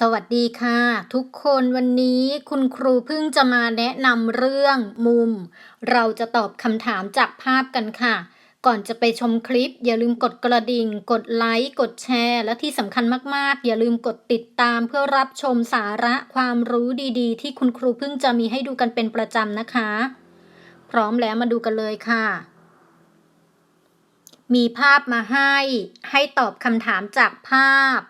สวัสดีค่ะ ทุกคนวันนี้คุณครูเพิ่งจะมาแนะนำเรื่องมุม เราจะตอบคำถามจากภาพกันค่ะ ก่อนจะไปชมคลิป อย่าลืมกดกระดิ่ง กดไลค์ กดแชร์ และที่สำคัญมากๆ อย่าลืมกดติดตามเพื่อรับชมสาระความรู้ดีๆ ที่คุณครูเพิ่งจะมีให้ดูกันเป็นประจำนะคะ พร้อมแล้วมาดูกันเลยค่ะ มีภาพมาให้ ให้ตอบคำถามจากภาพ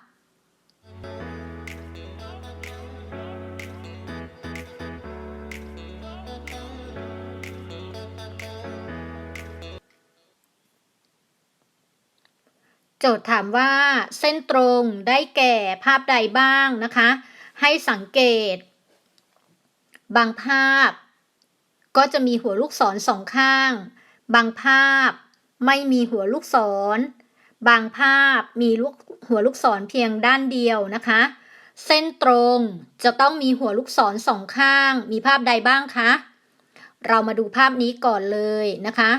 โจทย์ถามว่าเส้นตรงได้แก่ภาพใดบ้างนะคะ ให้สังเกต บางภาพ ก็จะมีหัวลูกศรสองข้าง บางภาพไม่มีหัวลูกศร บางภาพมีลูกหัวลูกศรเพียงด้านเดียวนะคะ เส้นตรงจะต้องมีหัวลูกศรสองข้าง มีภาพใดบ้างคะ เรามาดูภาพนี้ก่อนเลยนะคะ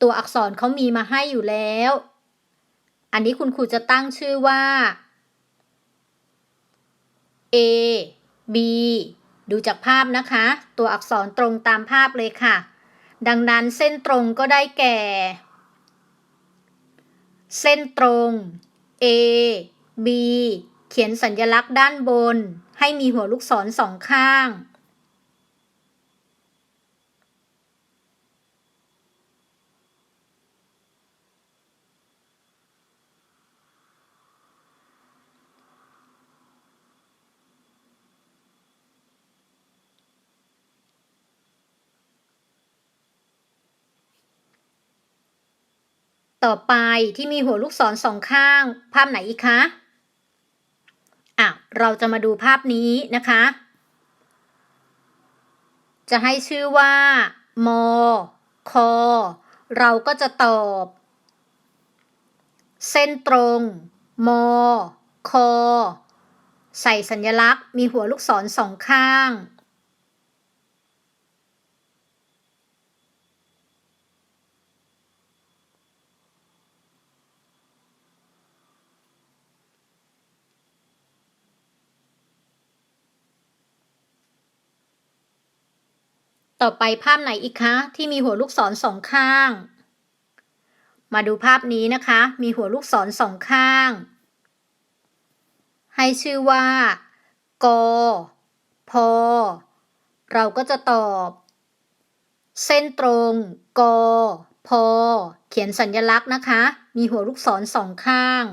ตัวอักษรเขามีมาให้อยู่แล้ว อันนี้คุณครูจะตั้งชื่อว่า A B ดูจากภาพนะคะ ตัวอักษรตรงตามภาพเลยค่ะ ดังนั้นเส้นตรงก็ได้แก่ เส้นตรง A B เขียนสัญลักษณ์ด้านบน ให้มีหัวลูกศรสองข้าง ต่อไปที่มีหัวลูกศรสองข้าง ภาพไหนอีกคะอะเราจะมาดูภาพนี้นะคะ จะให้ชื่อว่ามคเราก็จะตอบ เส้นตรงมคใส่สัญลักษณ์มีหัวลูกศรสองข้าง ต่อไปภาพไหนอีกคะ ที่มีหัวลูกศรสองข้าง มาดูภาพนี้นะคะ มีหัวลูกศรสองข้าง ให้ชื่อว่ากพเราก็จะตอบ เส้นตรงกพเขียนสัญลักษณ์นะคะ มีหัวลูกศรสองข้าง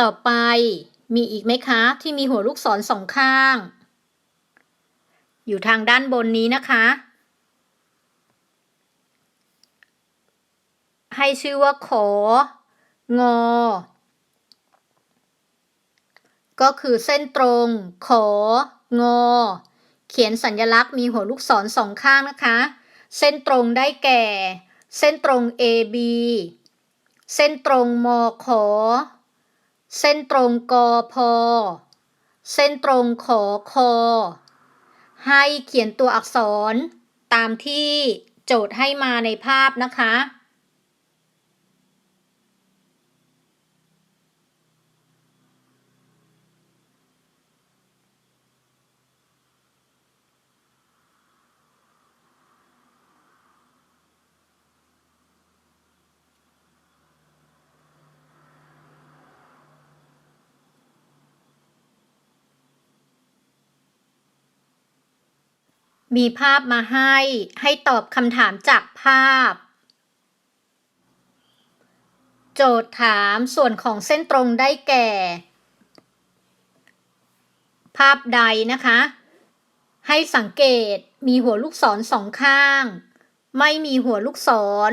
ต่อไปมีอีกไหมคะ ที่มีหัวลูกศรสองข้าง อยู่ทางด้านบนนี้นะคะ ให้ชื่อว่าขงอ ก็คือเส้นตรง ขอ งอ เขียนสัญลักษณ์มีหัวลูกศรสองข้างนะคะ เส้นตรงได้แก่ เส้นตรง AB เส้นตรงมข เส้นตรงกพเส้นตรงขอคอ ให้เขียนตัวอักษรตามที่โจทย์ให้มาในภาพนะคะ มีภาพมาให้ ให้ตอบคำถามจากภาพ โจทย์ถามส่วนของเส้นตรงได้แก่ ภาพใดนะคะ ให้สังเกตมีหัวลูกศรสองข้าง ไม่มีหัวลูกศร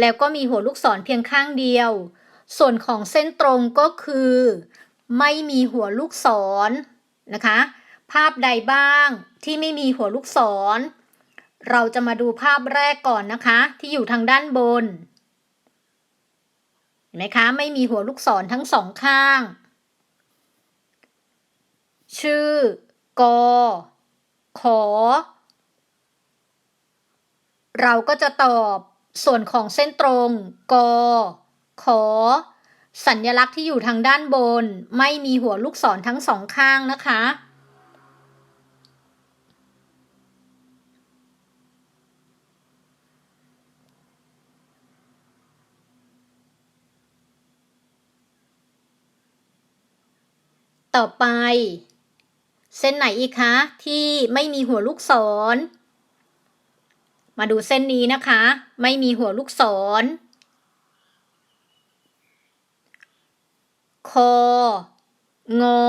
แล้วก็มีหัวลูกศรเพียงข้างเดียว ส่วนของเส้นตรงก็คือ ไม่มีหัวลูกศรนะคะ ภาพใดบ้างที่ไม่มีหัวลูกศร เราจะมาดูภาพแรกก่อนนะคะ ที่อยู่ทางด้านบน เห็นไหมคะ ไม่มีหัวลูกศรทั้งสองข้าง ชื่อกขอ เราก็จะตอบส่วนของเส้นตรงกขอ สัญลักษณ์ที่อยู่ทางด้านบน ไม่มีหัวลูกศรทั้งสองข้างนะคะ ต่อไป เส้นไหนอีกคะที่ไม่มีหัวลูกศร มาดูเส้นนี้นะคะ ไม่มีหัวลูกศร คอ งอ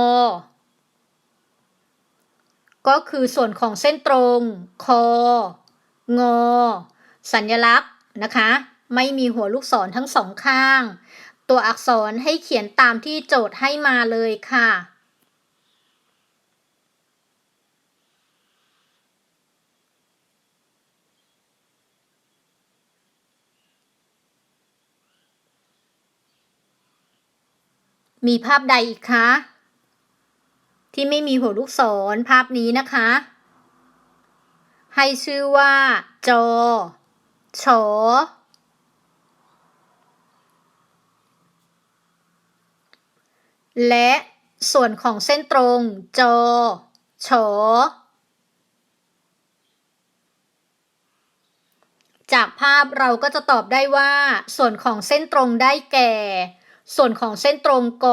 ก็คือส่วนของเส้นตรง คอ งอ สัญลักษณ์นะคะ ไม่มีหัวลูกศรทั้งสองข้างตัวอักษรให้เขียนตามที่โจทย์ให้มาเลยค่ะ มีภาพใดอีกคะ ที่ไม่มีหัวลูกศรภาพนี้นะคะ ให้ชื่อว่า จอชอและส่วนของเส้นตรง จอชอจากภาพเราก็จะตอบได้ว่า ส่วนของเส้นตรงได้แก่ ส่วนของเส้นตรงก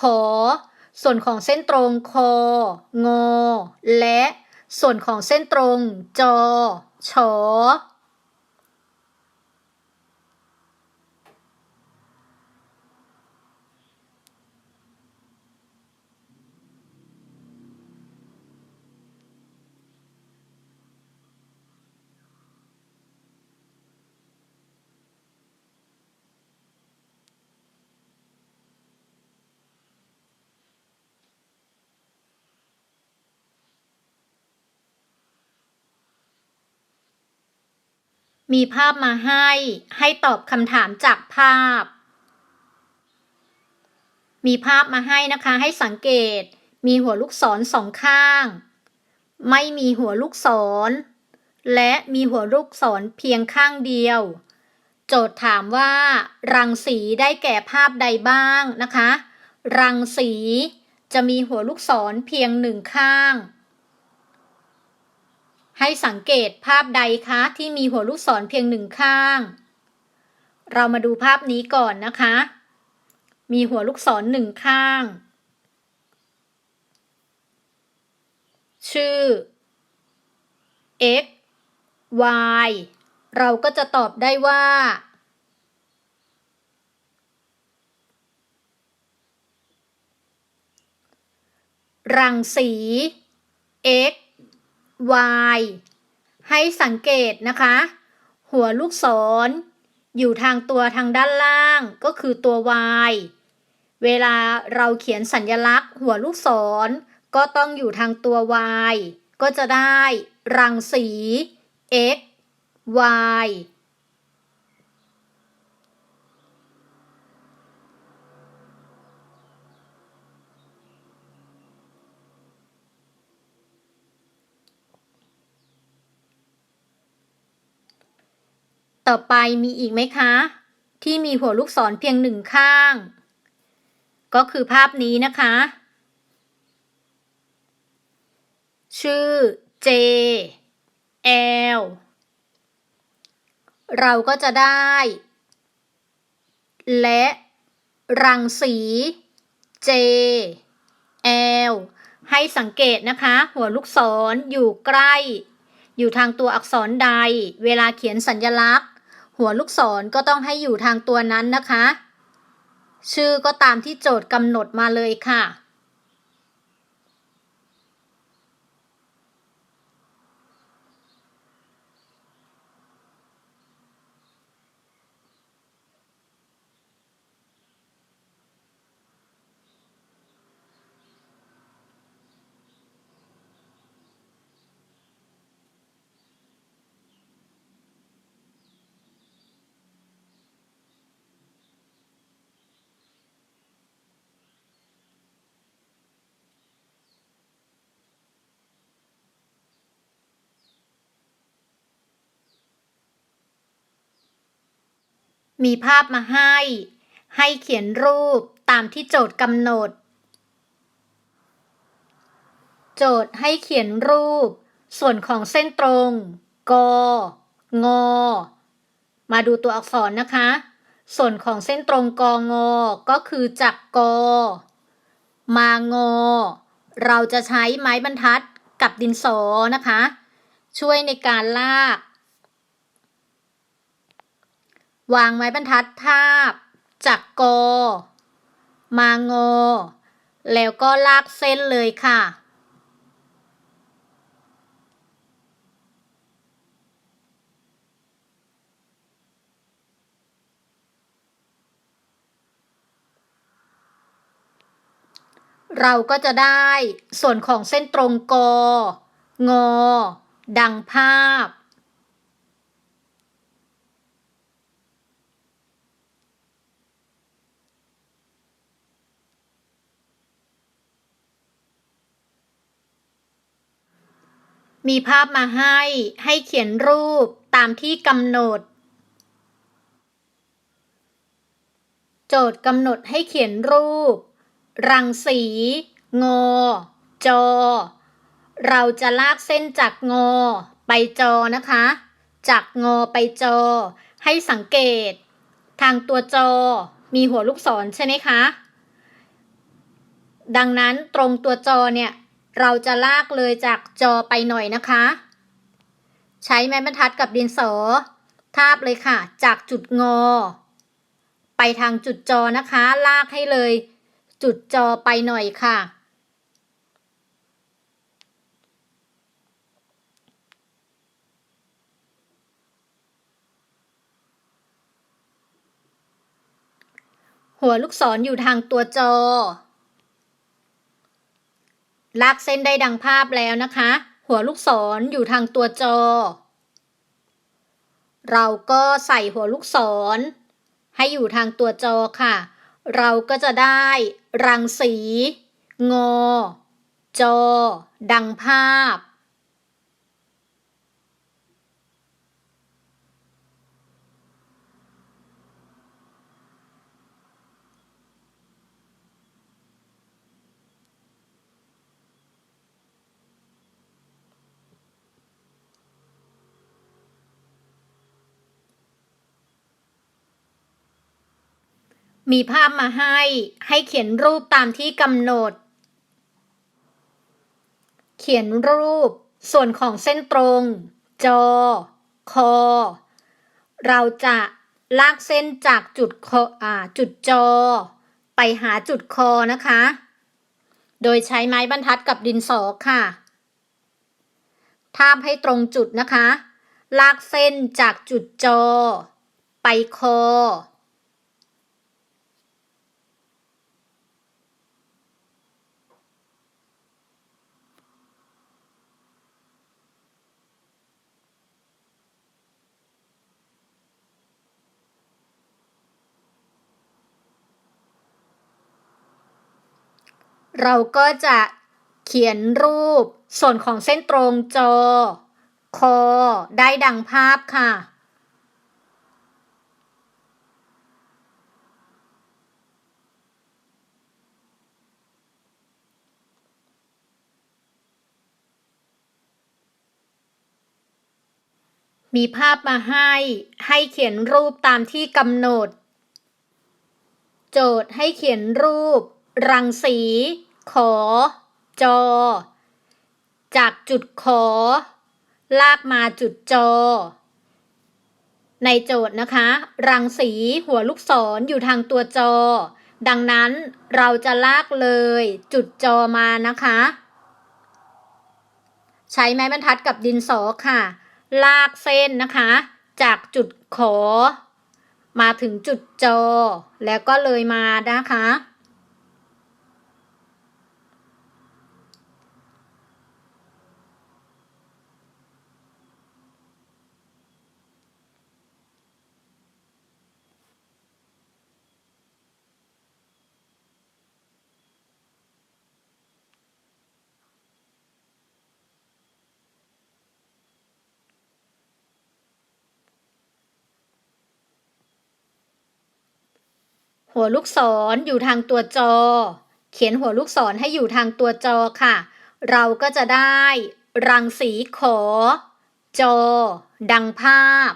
ขอ ส่วนของเส้นตรงคองอและ ส่วนของเส้นตรงจอชอ มีภาพมาให้ ให้ตอบคำถามจากภาพ มีภาพมาให้นะคะ ให้สังเกต มีหัวลูกศรสองข้าง ไม่มีหัวลูกศร และมีหัวลูกศรเพียงข้างเดียว โจทย์ถามว่า รังสีได้แก่ภาพใดบ้างนะคะ รังสีจะมีหัวลูกศรเพียงหนึ่งข้าง ให้สังเกตภาพใดคะที่มีหัวลูกศรเพียงหนึ่งข้าง เรามาดูภาพนี้ก่อนนะคะ มีหัวลูกศรหนึ่งข้าง ชื่อ x y เราก็จะตอบได้ว่า รังสี x y ให้สังเกตนะคะ หัวลูกศร อยู่ทางตัวทางด้านล่างก็คือตัว y เวลาเราเขียนสัญลักษณ์ หัวลูกศร ก็ต้องอยู่ทางตัว y ก็จะได้รังสี x y ต่อไปมีอีกไหมคะ ที่มีหัวลูกศรเพียงหนึ่งข้าง ก็คือภาพนี้นะคะ ชื่อ J L เราก็จะได้ และรังสี J L ให้สังเกตนะคะ หัวลูกศรออยู่ใกล้ อยู่ทางตัวอักษรใด เวลาเขียนสัญลักษณ์ หัวลูกศรก็ต้องให้อยู่ทางตัวนั้นนะคะ ชื่อก็ตามที่โจทย์กำหนดมาเลยค่ะ มีภาพมาให้ ให้เขียนรูปตามที่โจทย์กำหนด โจทย์ให้เขียนรูป ส่วนของเส้นตรง ก ง มาดูตัวอักษรนะคะ ส่วนของเส้นตรงกง ก็คือจากก มางอ เราจะใช้ไม้บรรทัดกับดินสอนะคะ ช่วยในการลาก วางไม้บรรทัดทาบ จากกมางอ แล้วก็ลากเส้นเลยค่ะ เราก็จะได้ส่วนของเส้นตรงกงอ ดังภาพ มีภาพมาให้ ให้เขียนรูปตามที่กำหนด โจทย์กำหนดให้เขียนรูป รังสี งอ จอ เราจะลากเส้นจากงอ ไปจอนะคะ จากงอไปจอ ให้สังเกต ทางตัวจอมีหัวลูกศรใช่ไหมคะ ดังนั้นตรงตัวจอเนี่ย เราจะลากเลยจากจอไปหน่อยนะคะ ใช้ไม้บรรทัดกับดินสอ ทาบเลยค่ะ จากจุดงอ ไปทางจุดจอนะคะ ลากให้เลย จุดจอไปหน่อยค่ะ หัวลูกศรออยู่ทางตัวจอ ลากเส้นได้ดังภาพแล้วนะคะ หัวลูกศรออยู่ทางตัวจอ เราก็ใส่หัวลูกศร ให้อยู่ทางตัวจอค่ะ เราก็จะได้ รังสี งอ จอ ดังภาพ มีภาพมาให้ ให้เขียนรูปตามที่กำหนด เขียนรูป ส่วนของเส้นตรง จอ คอ เราจะลากเส้นจากจุดคออ่าจุดจอ ไปหาจุดคอนะคะ โดยใช้ไม้บรรทัดกับดินสอค่ะ ทาบให้ตรงจุดนะคะ ลากเส้นจากจุดจอ ไปคอ เราก็จะเขียนรูปส่วนของเส้นตรงจอ คอ ได้ดังภาพค่ะ มีภาพมาให้ ให้เขียนรูปตามที่กำหนด โจทย์ให้เขียนรูป รังสี ขอ จอ จากจุดขอ ลากมาจุดจอ ในโจทย์นะคะ รังสีหัวลูกศรออยู่ทางตัวจอ ดังนั้นเราจะลากเลย จุดจอมานะคะ ใช้ไม้บรรทัดกับดินสอค่ะ ลากเส้นนะคะ จากจุดขอ มาถึงจุดจอ แล้วก็เลยมานะคะ หัวลูกศรอยู่ทางตัวจอ เขียนหัวลูกศรให้อยู่ทางตัวจอค่ะ เราก็จะได้ รังสีขอ จอ ดังภาพ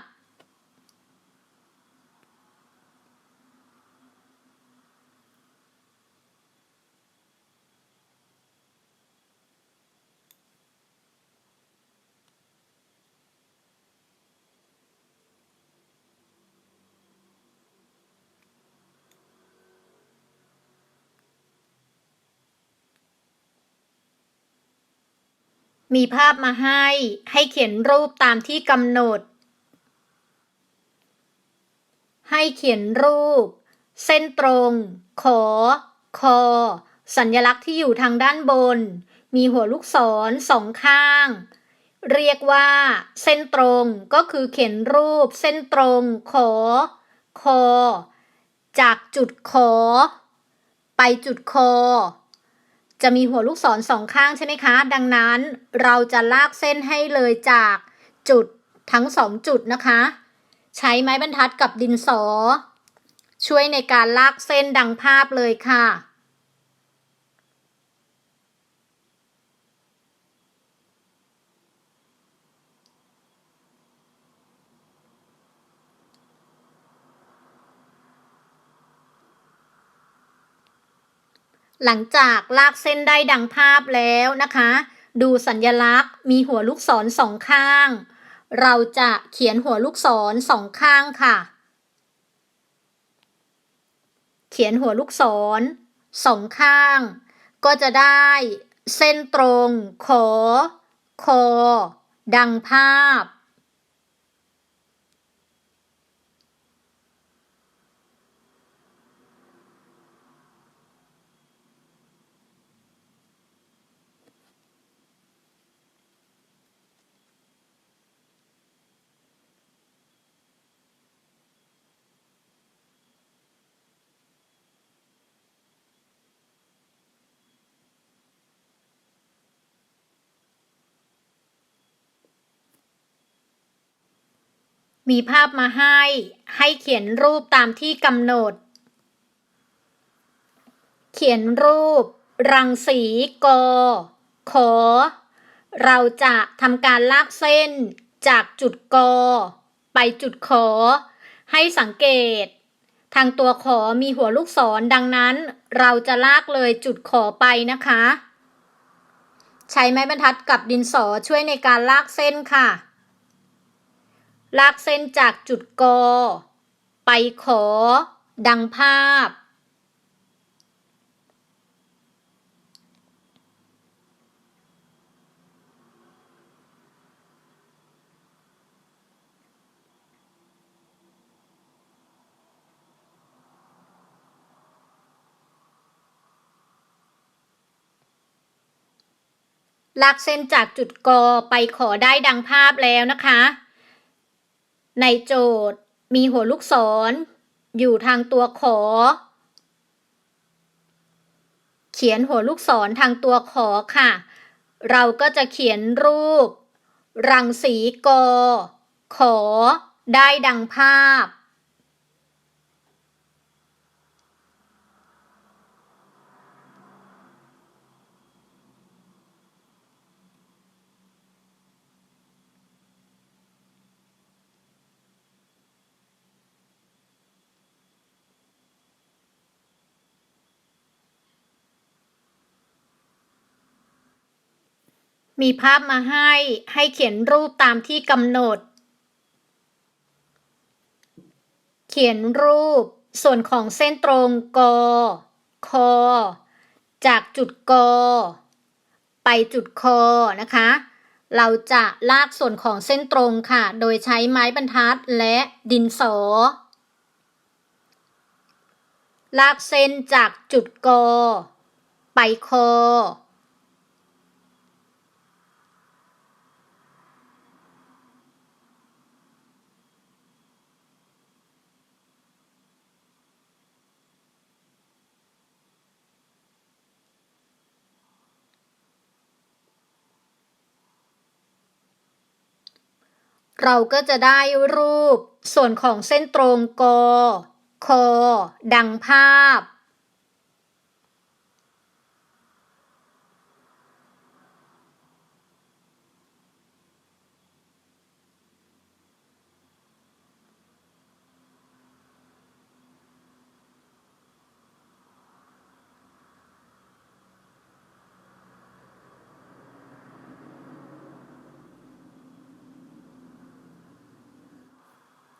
มีภาพมาให้ ให้เขียนรูปตามที่กำหนด ให้เขียนรูป เส้นตรง ขอ คอ สัญลักษณ์ที่อยู่ทางด้านบน มีหัวลูกศรสองข้าง เรียกว่า เส้นตรงก็คือเขียนรูป เส้นตรง ขอ คอ จากจุดขอ ไปจุดคอ จะมีหัวลูกศรสองข้างใช่ไหมคะ ดังนั้นเราจะลากเส้นให้เลยจากจุดทั้งสองจุดนะคะ ใช้ไม้บรรทัดกับดินสอ ช่วยในการลากเส้นดังภาพเลยค่ะ หลังจากลากเส้นได้ดังภาพแล้วนะคะ ดูสัญญลักษณ์มีหัวลูกศรสองข้าง เราจะเขียนหัวลูกศรสองข้างค่ะ เขียนหัวลูกศรสองข้าง ก็จะได้เส้นตรงขอคอดังภาพ มีภาพมาให้ ให้เขียนรูปตามที่กำหนด เขียนรูป รังสีกอขอ เราจะทำการลากเส้นจากจุดกอไปจุดขอ ให้สังเกต ทางตัวขอมีหัวลูกศรดังนั้น เราจะลากเลยจุดขอไปนะคะ ใช้ไม้บรรทัดกับดินสอช่วยในการลากเส้นค่ะ ลากเส้นจากจุดกอ ไปขอ ดังภาพ ลากเส้นจากจุดกอไปขอได้ดังภาพแล้วนะคะ ในโจทย์ มีหัวลูกศร อยู่ทางตัวขอ เขียนหัวลูกศรทางตัวขอค่ะ เราก็จะเขียนรูป รังสีกอ ขอ ได้ดังภาพ มีภาพมาให้ ให้เขียนรูปตามที่กำหนด เขียนรูป ส่วนของเส้นตรงกอคอจากจุดกอไปจุดคอนะคะ เราจะลากส่วนของเส้นตรงค่ะ โดยใช้ไม้บรรทัดและดินสอ ลากเส้นจากจุดกอไปคอ เราก็จะได้รูปส่วนของเส้นตรงกอคอดังภาพ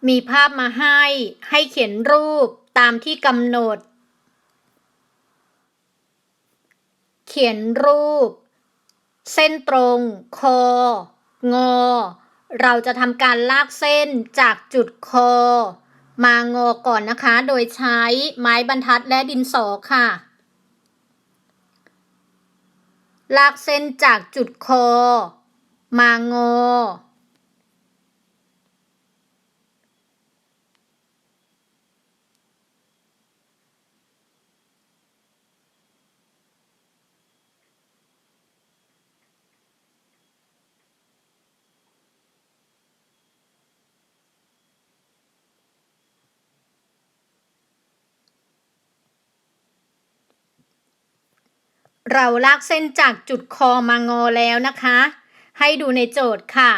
มีภาพมาให้ ให้เขียนรูปตามที่กำหนด เขียนรูป เส้นตรง คอ งอ เราจะทำการลากเส้นจากจุดคอ มางอก่อนนะคะ โดยใช้ไม้บรรทัดและดินสอค่ะ ลากเส้นจากจุดคอ มางอ เราลากเส้นจากจุดคอมางอแล้วนะคะ ให้ดูในโจทย์ค่ะ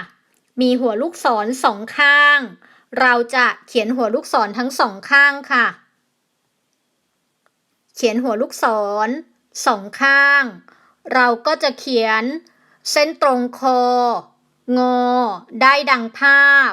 มีหัวลูกศรสองข้าง เราจะเขียนหัวลูกศรทั้งสองข้างค่ะ เขียนหัวลูกศรสองข้าง เราก็จะเขียนเส้นตรงคอ งอ ได้ดังภาพ